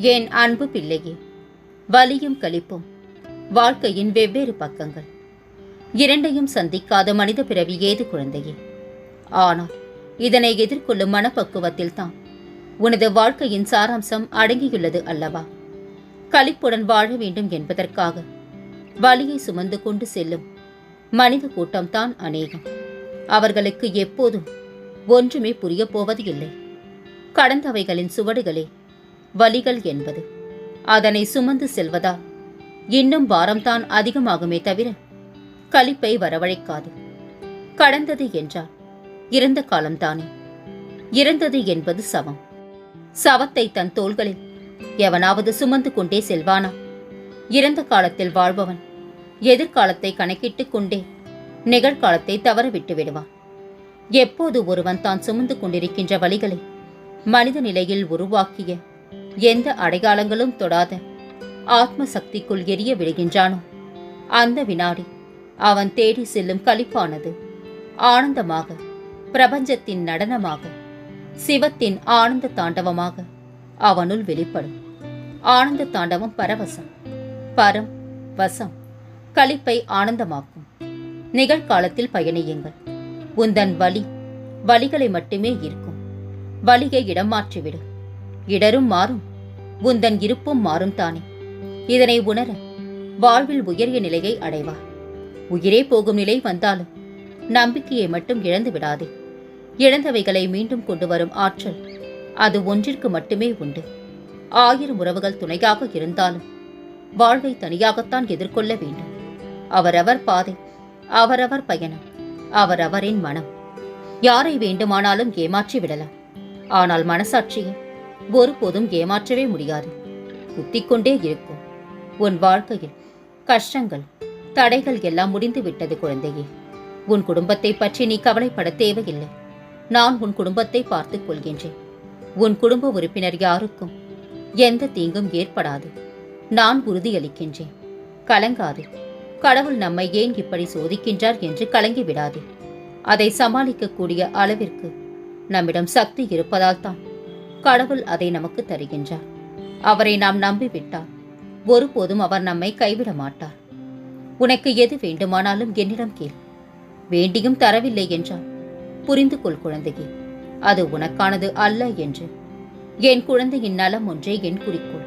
என் அன்பு பிள்ளையே? வலியும் கழிப்பும் வாழ்க்கையின் வெவ்வேறு பக்கங்கள். இரண்டையும் சந்திக்காத மனித பிறவி ஏது குழந்தையே? ஆனால் இதனை எதிர்கொள்ளும் மனப்பக்குவத்தில்தான் உனது வாழ்க்கையின் சாராம்சம் அடங்கியுள்ளது அல்லவா? களிப்புடன் வாழ வேண்டும் என்பதற்காக வலியை சுமந்து கொண்டு செல்லும் மனித கூட்டம்தான் அநேகம். அவர்களுக்கு எப்போதும் ஒன்றுமே புரியப் போவது இல்லை கடந்தவைகளின் சுவடுகளே வலிகள் என்பது. அதனை சுமந்து செல்வதால் இன்னும் பாரம்தான் அதிகமாகுமே தவிர களிப்பை வரவழைக்காது. கடந்தது என்றால் இறந்த காலம்தானே? இறந்தது என்பது சவம். சவத்தை தன் தோள்களில் எவனாவது சுமந்து கொண்டே செல்வானா? இறந்த காலத்தில் வாழ்பவன் எதிர்காலத்தை கணக்கிட்டுக் கொண்டே நிகழ்காலத்தை தவறவிட்டு விடுவான். எப்போது ஒருவன் தான் சுமந்து கொண்டிருக்கின்ற வழிகளை மனித நிலையில் உருவாக்கிய எந்த அடையாளங்களும் தொடாத ஆத்ம சக்திக்குள் எரிய விடுகின்றானோ அந்த வினாடி அவன் தேடி செல்லும் களிப்பானது ஆனந்தமாக பிரபஞ்சத்தின் நடனமாக சிவத்தின் ஆனந்த தாண்டவமாக அவனுள் வெளிப்படும். ஆனந்த தாண்டவம் பரவசம் பரம் வசம் களிப்பை ஆனந்தமாக்கும். நிகழ்காலத்தில் பயணியுங்கள். உந்தன் வலி வலிகளை மட்டுமே இருக்கும் வலியை இடம் மாற்றிவிடு. இடரும் மாறும் உந்தன் இருப்பும் மாறும் தானே. இதனை உணர வாழ்வில் உயரிய நிலையை அடைவார் உயிரே போகும் நிலை வந்தாலும் நம்பிக்கையை மட்டும் இழந்து விடாதே. இழந்தவைகளை மீண்டும் கொண்டு வரும் ஆற்றல் அது ஒன்றிற்கு மட்டுமே உண்டு. ஆயிரம் உறவுகள் துணையாக இருந்தாலும் வாழ்வை தனியாகத்தான் எதிர்கொள்ள வேண்டும். அவரவர் பாதை அவரவர் பயணம் அவரவரின் மனம். யாரை வேண்டுமானாலும் ஏமாற்றி விடலாம். ஆனால் மனசாட்சியை ஒருபோதும் ஏமாற்றவே முடியாது. குத்திக்கொண்டே இருக்கும். உன் வாழ்க்கையில் கஷ்டங்கள் தடைகள் எல்லாம் முடிந்து விட்டது குழந்தையே. உன் குடும்பத்தை பற்றி நீ கவலைப்பட தேவையில்லை. நான் உன் குடும்பத்தை பார்த்துக் கொள்கின்றேன். உன் குடும்ப உறுப்பினர் யாருக்கும் எந்த தீங்கும் ஏற்படாது. நான் உறுதியளிக்கின்றேன். கலங்காது. கடவுள் நம்மை ஏன் இப்படி சோதிக்கின்றார் என்று கலங்கி விடாதே. அதை சமாளிக்கக்கூடிய அளவிற்கு நம்மிடம் சக்தி இருப்பதால் தான் கடவுள் அதை நமக்கு தருகின்றார். அவரை நாம் நம்பிவிட்டால் ஒருபோதும் அவர் நம்மை கைவிட மாட்டார். உனக்கு எது வேண்டுமானாலும் என்னிடம் கேள். வேண்டியும் தரவில்லை என்றால் புரிந்து கொள் குழந்தையே அது உனக்கானது அல்ல என்று. என் குழந்தையின் நலம் ஒன்றே என் குறிக்கோள்.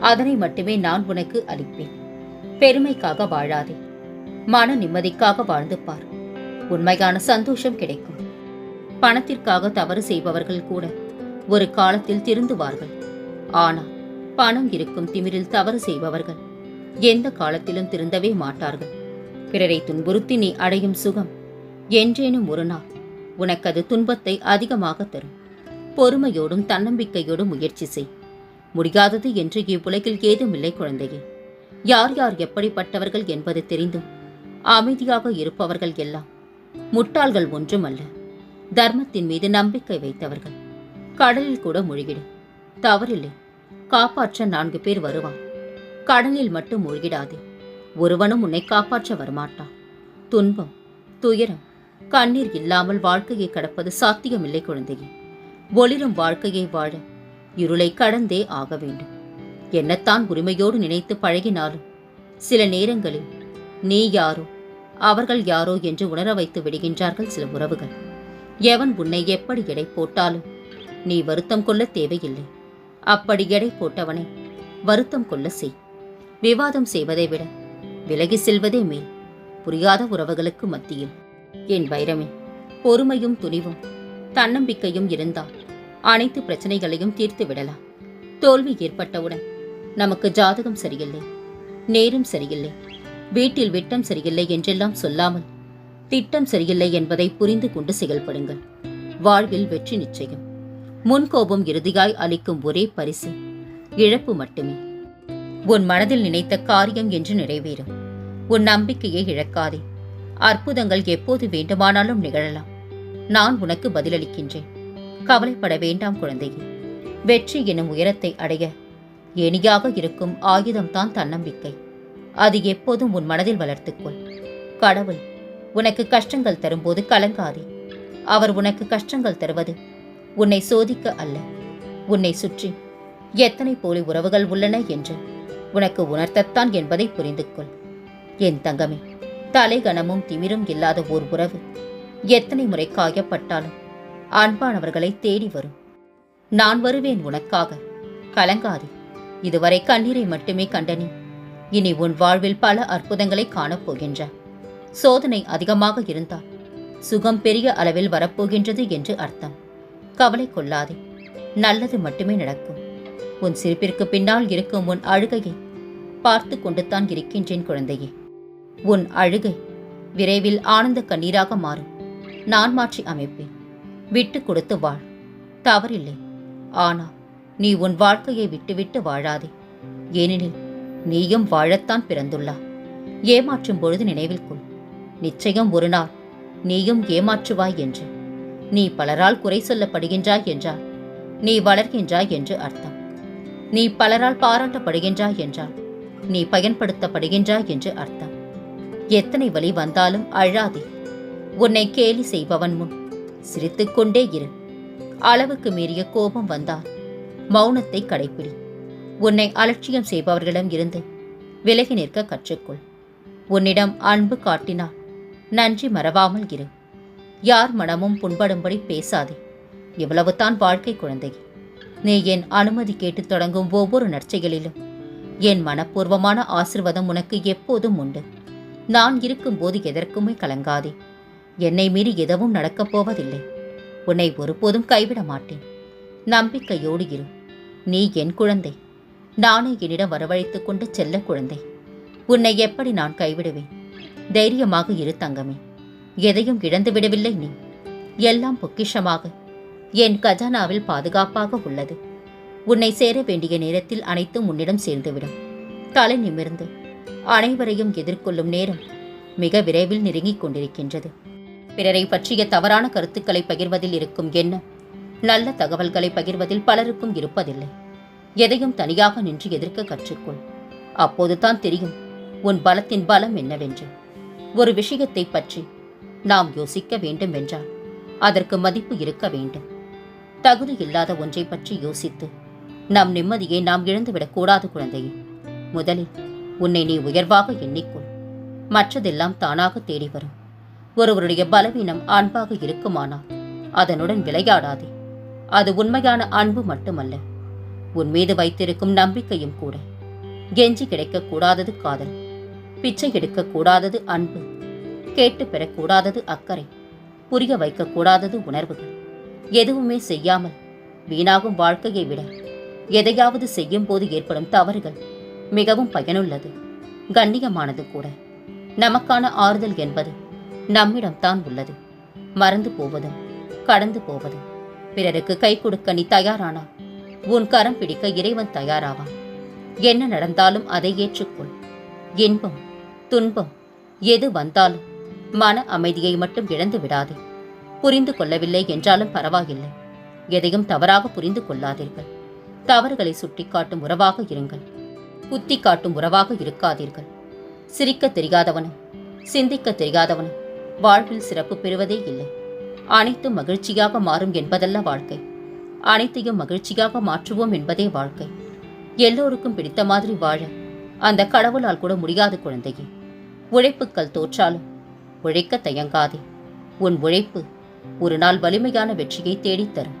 அதனை மட்டுமே நான் உனக்கு அளிப்பேன். பெருமைக்காக வாழாதே. மன நிம்மதிக்காக வாழ்ந்து பார். உண்மையான சந்தோஷம் கிடைக்கும். பணத்திற்காக தவறு செய்பவர்கள் கூட ஒரு காலத்தில் திருந்துவார்கள். ஆனால் பணம் இருக்கும் திமிரில் தவறு செய்பவர்கள் எந்த காலத்திலும் திருந்தவே மாட்டார்கள். பிறரை துன்புறுத்தி நீ அடையும் சுகம் என்றேனும் ஒரு நாள் உனக்கது துன்பத்தை அதிகமாக தரும். பொறுமையோடும் தன்னம்பிக்கையோடும் முயற்சி செய். முடியாதது என்று இவ்வுலகில் ஏதுமில்லை குழந்தையே. யார் யார் எப்படிப்பட்டவர்கள் என்பது தெரிந்தும் அமைதியாக இருப்பவர்கள் எல்லாம் முட்டாள்கள் ஒன்றுமல்ல. தர்மத்தின் மீது நம்பிக்கை வைத்தவர்கள். கடலில் கூட மூழ்கிடு. தவறில்லை. காப்பாற்ற நான்கு பேர் வருவான். கடலில் மட்டும் மூழ்கிடாதே. ஒருவனும் உன்னை காப்பாற்ற வரமாட்டான். துன்பம் துயரம் கண்ணீர் இல்லாமல் வாழ்க்கையை கடப்பது சாத்தியமில்லை குழந்தையே. ஒளிரும் வாழ்க்கையை வாழ இருளை கடந்தே ஆக வேண்டும். என்னத்தான் உரிமையோடு நினைத்து பழகினாலும் சில நேரங்களில் நீ யாரோ அவர்கள் யாரோ என்று உணர வைத்து விடுகின்றார்கள் சில உறவுகள். எவன் உன்னை எப்படி எடை போட்டாலும் நீ வருத்தம் கொள்ள தேவையில்லை. அப்படி எடை போட்டவனை வருத்தம் கொள்ள செய். விவாதம் செய்வதை விட விலகி செல்வதே மேல். புரியாத உறவுகளுக்கு மத்தியில். என் வைரமே பொறுமையும் துணிவும் தன்னம்பிக்கையும் இருந்தால் அனைத்து பிரச்சனைகளையும் தீர்த்து விடலாம். தோல்வி ஏற்பட்டவுடன் நமக்கு ஜாதகம் சரியில்லை நேரம் சரியில்லை வீட்டில் விட்டம் சரியில்லை என்றெல்லாம் சொல்லாமல் திட்டம் சரியில்லை என்பதை புரிந்து கொண்டு செயல்படுங்கள். வாழ்வில் வெற்றி நிச்சயம். முன்கோபம் இறுதியாய் அளிக்கும் ஒரே பரிசு. இழப்பு மட்டுமே. உன் மனதில் நினைத்த காரியம் என்று நிறைவேறும். உன் நம்பிக்கையை இழக்காதே. அற்புதங்கள் எப்போது வேண்டுமானாலும் நிகழலாம். நான் உனக்கு பதிலளிக்கின்றேன். கவலைப்பட வேண்டாம் குழந்தையே. வெற்றி எனும் உயரத்தை அடைய எனியாக இருக்கும் ஆயுதம்தான் தன்னம்பிக்கை. அது எப்போதும் உன் மனதில் வளர்த்துக்கொள். கடவுள் உனக்கு கஷ்டங்கள் தரும்போது கலங்காதே. அவர் உனக்கு கஷ்டங்கள் தருவது உன்னை சோதிக்க அல்ல. உன்னை சுற்றி எத்தனை போலி உறவுகள் உள்ளன என்று உனக்கு உணர்த்தத்தான் என்பதை புரிந்து கொள் என் தங்கமே தலைகணமும் திமிரும் இல்லாத ஓர் உறவு எத்தனை முறை காயப்பட்டாலும் அன்பானவர்களை தேடி வரும். நான் வருவேன் உனக்காக. கலங்காதே. இதுவரை கண்ணீரை மட்டுமே கண்டனி இனி உன் வாழ்வில் பல அற்புதங்களை காணப்போகின்றாய் சோதனை அதிகமாக இருந்தால் சுகம் பெரிய அளவில் வரப்போகின்றது என்று அர்த்தம். கவலை கொள்ளாதே நல்லது மட்டுமே நடக்கும். உன் சிரிப்பிற்கு பின்னால் இருக்கும் உன் அழுகையை பார்த்து கொண்டுதான் இருக்கின்றேன் குழந்தையே. உன் அழுகை விரைவில் ஆனந்த கண்ணீராக மாறும். நான் மாற்றி அமைப்பேன். விட்டு கொடுத்து வாழ். தவறில்லை. ஆனால் நீ உன் வாழ்க்கையை விட்டுவிட்டு வாழாதே. ஏனெனில் நீயும் வாழத்தான் பிறந்துள்ளா. ஏமாற்றும் பொழுது நினைவில் கொள். நிச்சயம் ஒரு நாள் நீயும் ஏமாற்றுவாய் என்று. நீ பலரால் குறை சொல்லப்படுகின்றாய் என்றால் நீ வளர்கின்றாய் என்று அர்த்தம். நீ பலரால் பாராட்டப்படுகின்றாய் என்றால் நீ பயன்படுத்தப்படுகின்றாய் என்று அர்த்தம். எத்தனை வழி வந்தாலும் அழாதே. உன்னை கேலி செய்பவன் முன் சிரித்துக்கொண்டே இரு. அளவுக்கு மீறிய கோபம் வந்தால் மௌனத்தை கடைப்பிடி. உன்னை அலட்சியம் செய்பவர்களிடம் இருந்து விலகி நிற்க கற்றுக்கொள். உன்னிடம் அன்பு காட்டினால் நன்றி மறவாமல் இரு. யார் மனமும் புண்படும்படி பேசாதே. இவ்வளவுதான் வாழ்க்கை குழந்தை. நீ என் அனுமதி கேட்டு தொடங்கும் ஒவ்வொரு நற்செயலிலும் என் மனப்பூர்வமான ஆசிர்வாதம் உனக்கு எப்போதும் உண்டு. நான் இருக்கும்போது எதற்குமே கலங்காதே. என்னை மீறி எதுவும் நடக்கப் போவதில்லை. உன்னை ஒருபோதும் கைவிட மாட்டேன். நம்பிக்கையோடு இரு. நீ என் குழந்தை. நானே என்னிடம் வரவழைத்துக் கொண்டு செல்ல குழந்தை. உன்னை எப்படி நான் கைவிடுவேன்? தைரியமாக இரு தங்கமே. எதையும் இழந்து விடவில்லை நீ. எல்லாம் பொக்கிஷமாக. என் கஜானாவில் பாதுகாப்பாக உள்ளது. உன்னை சேர வேண்டிய நேரத்தில் அனைத்தும் உன்னிடம் சேர்ந்துவிடும். தலை நிமிர்ந்து. அனைவரையும் எதிர்கொள்ளும் நேரம் மிக விரைவில் நெருங்கிக் கொண்டிருக்கின்றது. பிறரை பற்றிய தவறான கருத்துக்களை பகிர்வதில் இருக்கும் எண்ணம் நல்ல தகவல்களை பகிர்வதில் பலருக்கும் இருப்பதில்லை. எதையும் தனியாக நின்று எதிர்க்க கற்றுக்கொள். அப்போதுதான் தெரியும் உன் பலத்தின் பலம் என்னவென்று. ஒரு விஷயத்தை பற்றி நாம் யோசிக்க வேண்டும் என்றால் அதற்கு மதிப்பு இருக்க வேண்டும். தகுதி இல்லாத ஒன்றை பற்றி யோசித்து நம் நிம்மதியை நாம் இழந்துவிடக் கூடாது குழந்தையே. முதலில் உன்னை நீ உயர்வாக எண்ணிக்கொள். மற்றதெல்லாம் தானாக தேடி வரும். ஒருவருடைய பலவீனம் அன்பாக இருக்குமானால் அதனுடன் விளையாடாதே. அது உண்மையான அன்பு மட்டுமல்ல. உன் மீது வைத்திருக்கும் நம்பிக்கையும் கூட. கெஞ்சி கிடைக்கக்கூடாதது காதல். பிச்சை எடுக்கக்கூடாதது அன்பு. கேட்டு பெறக்கூடாதது அக்கறை. புரிய வைக்கக்கூடாதது உணர்வுகள். எதுவுமே செய்யாமல் வீணாகும் வாழ்க்கையை விட எதையாவது செய்யும் போது ஏற்படும் தவறுகள் மிகவும் பயனுள்ளது. கண்ணியமானது கூட. நமக்கான ஆறுதல் என்பது நம்மிடம்தான் உள்ளது. மறந்து போவதும் கடந்து போவதும். பிறருக்கு கை கொடுக்க நீ தயாரானா? உன் கரம் பிடிக்க இறைவன் தயாராவான் என்ன நடந்தாலும் அதை ஏற்றுக்கொள். இன்பம் துன்பம் எது வந்தாலும் மன அமைதியை மட்டும் இழந்து விடாதே. புரிந்து கொள்ளவில்லை என்றாலும் பரவாயில்லை. எதையும் தவறாக புரிந்து கொள்ளாதீர்கள். தவறுகளை சுட்டிக்காட்டும் உறவாக இருங்கள். குத்தி காட்டும் உறவாக இருக்காதீர்கள். சிரிக்க தெரியாதவனும் சிந்திக்க தெரியாதவனும் வாழ்வில் சிறப்பு பெறுவதே இல்லை. அனைத்தும் மகிழ்ச்சியாக மாறும் என்பதல்ல வாழ்க்கை. அனைத்தையும் மகிழ்ச்சியாக மாற்றுவோம் என்பதே வாழ்க்கை. எல்லோருக்கும் பிடித்த மாதிரி வாழ. அந்த கடவுளால் கூட முடியாது குழந்தையே. உழைப்புக்கள் தோற்றாலும் உழைக்க தயங்காதே. உன் உழைப்பு ஒரு நாள் வலிமையான வெற்றியை தேடித் தரும்.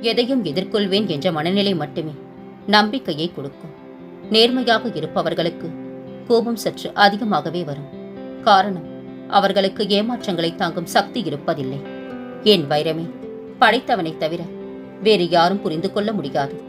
எதையும் எதிர்கொள்வேன் என்ற மனநிலை மட்டுமே நம்பிக்கையை கொடுக்கும். நேர்மையாக இருப்பவர்களுக்கு கோபம் சற்று அதிகமாகவே வரும். காரணம் அவர்களுக்கு ஏமாற்றங்களை தாங்கும் சக்தி இருப்பதில்லை. என் வைரமே படைத்தவனை தவிர வேறு யாரும் புரிந்து கொள்ள முடியாது.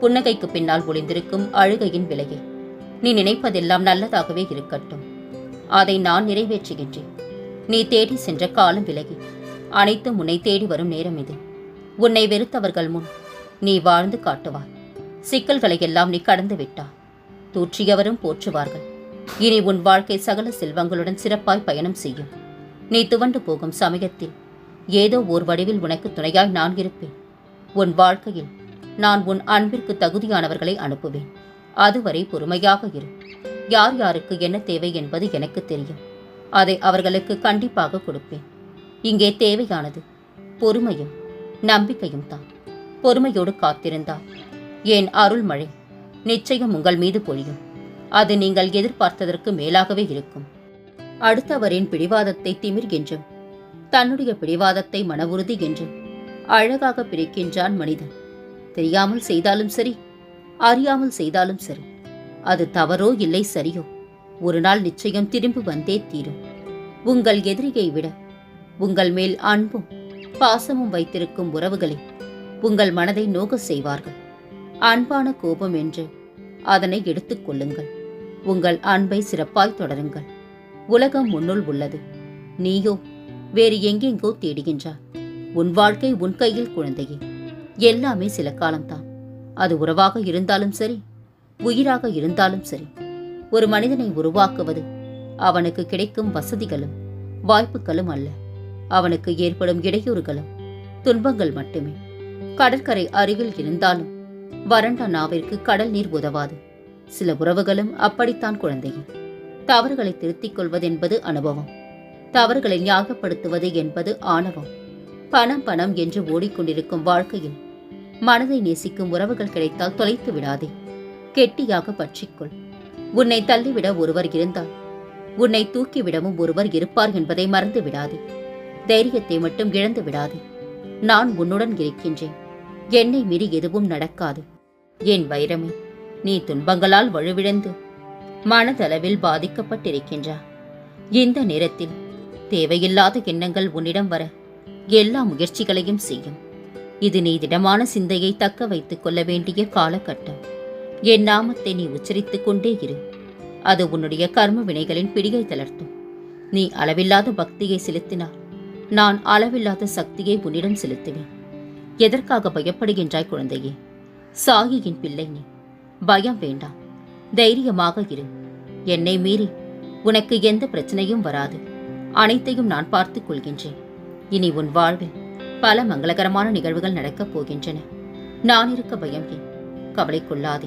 புன்னகைக்கு பின்னால் ஒளிந்திருக்கும் அழுகையின் விலையை. நீ நினைப்பதெல்லாம் நல்லதாகவே இருக்கட்டும். அதை நான் நிறைவேற்றுகின்றேன். நீ தேடி சென்ற காலம் விலகி. அனைத்தும் உன்னை தேடி வரும் நேரம் இது. உன்னை வெறுத்தவர்கள் முன் நீ வாழ்ந்து காட்டுவாய். சிக்கல்களை எல்லாம் நீ கடந்து விட்டாய் தூற்றியவரும் போற்றுவார்கள். இனி உன் வாழ்க்கை சகல செல்வங்களுடன் சிறப்பாய் பயணம் செய்யும். நீ துவண்டு போகும் சமயத்தில் ஏதோ ஓர் வடிவில் உனக்கு துணையாய் நான் இருப்பேன். உன் வாழ்க்கையில் நான் உன் அன்பிற்கு தகுதியானவர்களை அனுப்புவேன். அதுவரை பொறுமையாக இரு. யார் யாருக்கு என்ன தேவை என்பது எனக்கு தெரியும். அதை அவர்களுக்கு கண்டிப்பாக கொடுப்பேன். இங்கே தேவையானது பொறுமையும் நம்பிக்கையும் தான். பொறுமையோடு காத்திருந்தால் என் அருள்மழை நிச்சயம் உங்கள் மீது பொழியும். அது நீங்கள் எதிர்பார்த்ததற்கு மேலாகவே இருக்கும். அடுத்தவரின் பிடிவாதத்தை திமிர் என்றும் தன்னுடைய பிடிவாதத்தை மனவுறுதி என்றும் அழகாக பிரிக்கின்றான் மனிதன். தெரியாமல் செய்தாலும் சரி அறியாமல் செய்தாலும் சரி அது தவறோ இல்லை சரியோ? ஒரு நாள் நிச்சயம் திரும்பி வந்தே தீரும். உங்கள் எதிரியை விட உங்கள் மேல் அன்பும் பாசமும் வைத்திருக்கும் உறவுகளை உங்கள் மனதை நோக செய்வார்கள். அன்பான கோபம் என்று அதனை எடுத்துக் கொள்ளுங்கள். உங்கள் அன்பை சிறப்பாய் தொடருங்கள். உலகம் முன்னுள் உள்ளது. நீயோ வேறு எங்கெங்கோ தேடுகின்றாய் உன் வாழ்க்கை உன் கையில் குழந்தையே. எல்லாமே சில காலம்தான். அது உறவாக இருந்தாலும் சரி உயிராக இருந்தாலும் சரி. ஒரு மனிதனை உருவாக்குவது. அவனுக்கு கிடைக்கும் வசதிகளும் வாய்ப்புகளும் அல்ல. அவனுக்கு ஏற்படும் இடையூறுகளும் துன்பங்கள் மட்டுமே. கடற்கரை அருகில் இருந்தாலும் வறண்ட நாவிற்கு கடல் நீர் உதவாது. சில உறவுகளும் அப்படித்தான் குழந்தையே தவறுகளை திருத்திக் கொள்வதென்பது அனுபவம். தவறுகளை ஞாபகப்படுத்துவது என்பது ஆணவம். பணம் பணம் என்று ஓடிக்கொண்டிருக்கும் வாழ்க்கையில் மனதை நேசிக்கும் உறவுகள் கிடைத்தால் தொலைத்து விடாதே. கெட்டியாக பற்றிக்கொள். உன்னை தள்ளிவிட ஒருவர் இருந்தால் உன்னை தூக்கிவிடவும் ஒருவர் இருப்பார் என்பதை மறந்து விடாதே. தைரியத்தை மட்டும் இழந்து விடாதே. நான் உன்னுடன் இருக்கின்றேன். என்னை மீறி எதுவும் நடக்காது. என் வைரமே நீ துன்பங்களால் வலுவிழந்து மனதளவில் பாதிக்கப்பட்டிருக்கின்றாய் இந்த நேரத்தில் தேவையில்லாத எண்ணங்கள் உன்னிடம் வர எல்லா முயற்சிகளையும் செய்யும். இது நீ திடமான சிந்தையை தக்க வைத்துக் கொள்ள வேண்டிய காலகட்டம். என் நாமத்தை நீ உச்சரித்துக் கொண்டே இரு. அது உன்னுடைய கர்ம வினைகளின் பிடியை தளர்த்தும். நீ அளவில்லாத பக்தியை செலுத்தினால் நான் அளவில்லாத சக்தியை உன்னிடம் செலுத்துவேன். எதற்காக பயப்படுகின்றாய் குழந்தையே? சாகியின் பிள்ளை நீ. பயம் வேண்டாம். தைரியமாக இரு. என்னை மீறி உனக்கு எந்த பிரச்சனையும் வராது. அனைத்தையும் நான் பார்த்துக் கொள்கின்றேன். இனி உன் வாழ்வில் பல மங்களகரமான நிகழ்வுகள் நடக்கப் போகின்றன. நான் இருக்க பயம் ஏன்? கவலை கொள்ளாதே.